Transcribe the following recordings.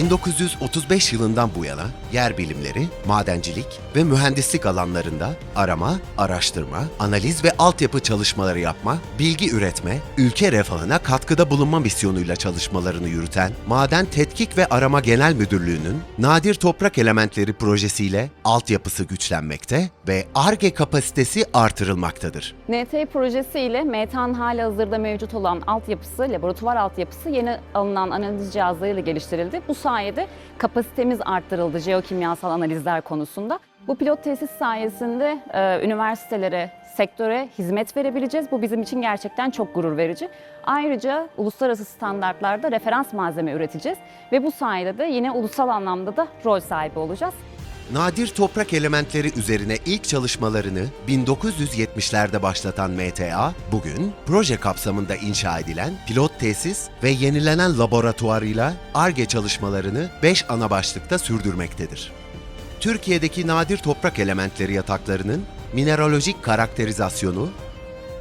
1935 yılından bu yana yer bilimleri, madencilik ve mühendislik alanlarında arama, araştırma, analiz ve altyapı çalışmaları yapma, bilgi üretme, ülke refahına katkıda bulunma misyonuyla çalışmalarını yürüten Maden Tetkik ve Arama Genel Müdürlüğü'nün nadir toprak elementleri projesiyle altyapısı güçlenmekte ve ARGE kapasitesi artırılmaktadır. NT projesi ile META'nın hali hazırda mevcut olan altyapısı, laboratuvar altyapısı yeni alınan analiz cihazlarıyla geliştirildi. Bu sayede kapasitemiz arttırıldı jeokimyasal analizler konusunda. Bu pilot tesis sayesinde e, üniversitelere, sektöre hizmet verebileceğiz. Bu bizim için gerçekten çok gurur verici. Ayrıca uluslararası standartlarda referans malzeme üreteceğiz ve bu sayede de yine ulusal anlamda da rol sahibi olacağız. Nadir toprak elementleri üzerine ilk çalışmalarını 1970'lerde başlatan MTA, bugün proje kapsamında inşa edilen pilot tesis ve yenilenen laboratuvarıyla ARGE çalışmalarını 5 ana başlıkta sürdürmektedir. Türkiye'deki nadir toprak elementleri yataklarının mineralojik karakterizasyonu,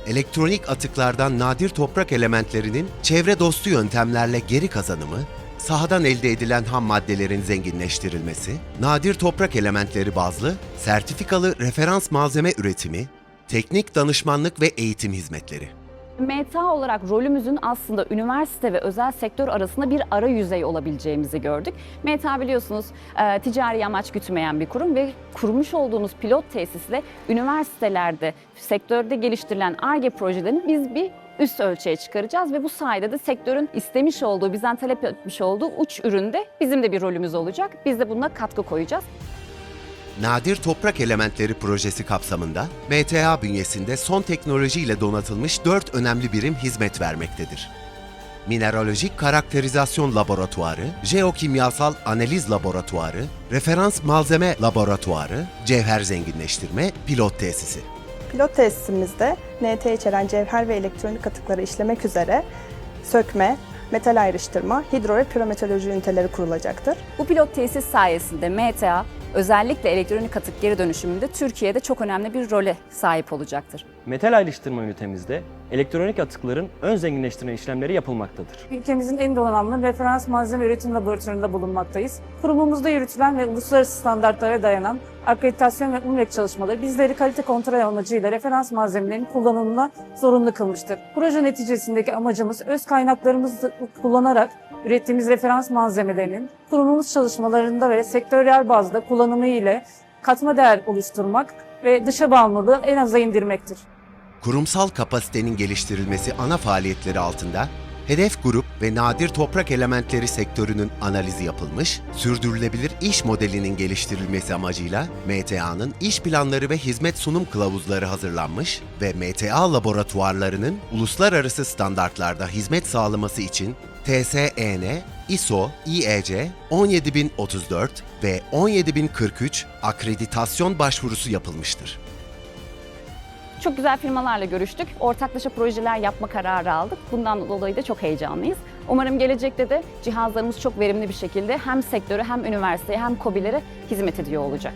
elektronik atıklardan nadir toprak elementlerinin çevre dostu yöntemlerle geri kazanımı, sahadan elde edilen ham maddelerin zenginleştirilmesi, nadir toprak elementleri bazlı sertifikalı referans malzeme üretimi, teknik danışmanlık ve eğitim hizmetleri. META olarak rolümüzün aslında üniversite ve özel sektör arasında bir ara yüzey olabileceğimizi gördük. META biliyorsunuz e, ticari amaç gütmeyen bir kurum ve kurmuş olduğumuz pilot tesisle üniversitelerde, sektörde geliştirilen ARGE projelerini biz bir üst ölçüye çıkaracağız ve bu sayede de sektörün istemiş olduğu, bizden talep etmiş olduğu uç üründe bizim de bir rolümüz olacak. Biz de buna katkı koyacağız. Nadir Toprak Elementleri projesi kapsamında MTA bünyesinde son teknolojiyle donatılmış 4 önemli birim hizmet vermektedir. Mineralojik Karakterizasyon Laboratuvarı, Jeokimyasal Analiz Laboratuvarı, Referans Malzeme Laboratuvarı, Cevher Zenginleştirme Pilot Tesisi. Pilot tesisimizde NT içeren cevher ve elektronik atıkları işlemek üzere sökme, metal ayrıştırma, hidro ve pirometeoroloji üniteleri kurulacaktır. Bu pilot tesis sayesinde META özellikle elektronik atık geri dönüşümünde Türkiye'de çok önemli bir role sahip olacaktır. Metal ayrıştırma ünitemizde elektronik atıkların ön zenginleştirme işlemleri yapılmaktadır. Ülkemizin en donanımlı referans malzeme üretim laboratuvarında bulunmaktayız. Kurumumuzda yürütülen ve uluslararası standartlara dayanan akreditasyon ve UMREK çalışmaları bizleri kalite kontrol amacıyla referans malzemelerin kullanımına zorunlu kılmıştır. Proje neticesindeki amacımız öz kaynaklarımızı kullanarak ürettiğimiz referans malzemelerinin kurumumuz çalışmalarında ve sektörel bazda kullanımı ile katma değer oluşturmak ve dışa bağımlılığı en aza indirmektir. Kurumsal kapasitenin geliştirilmesi ana faaliyetleri altında hedef grup ve nadir toprak elementleri sektörünün analizi yapılmış, sürdürülebilir iş modelinin geliştirilmesi amacıyla MTA'nın iş planları ve hizmet sunum kılavuzları hazırlanmış ve MTA laboratuvarlarının uluslararası standartlarda hizmet sağlaması için TSEN, ISO, IEC 17034 ve 17043 akreditasyon başvurusu yapılmıştır. Çok güzel firmalarla görüştük. Ortaklaşa projeler yapma kararı aldık. Bundan dolayı da çok heyecanlıyız. Umarım gelecekte de cihazlarımız çok verimli bir şekilde hem sektörü hem üniversiteye hem KOBİ'lere hizmet ediyor olacak.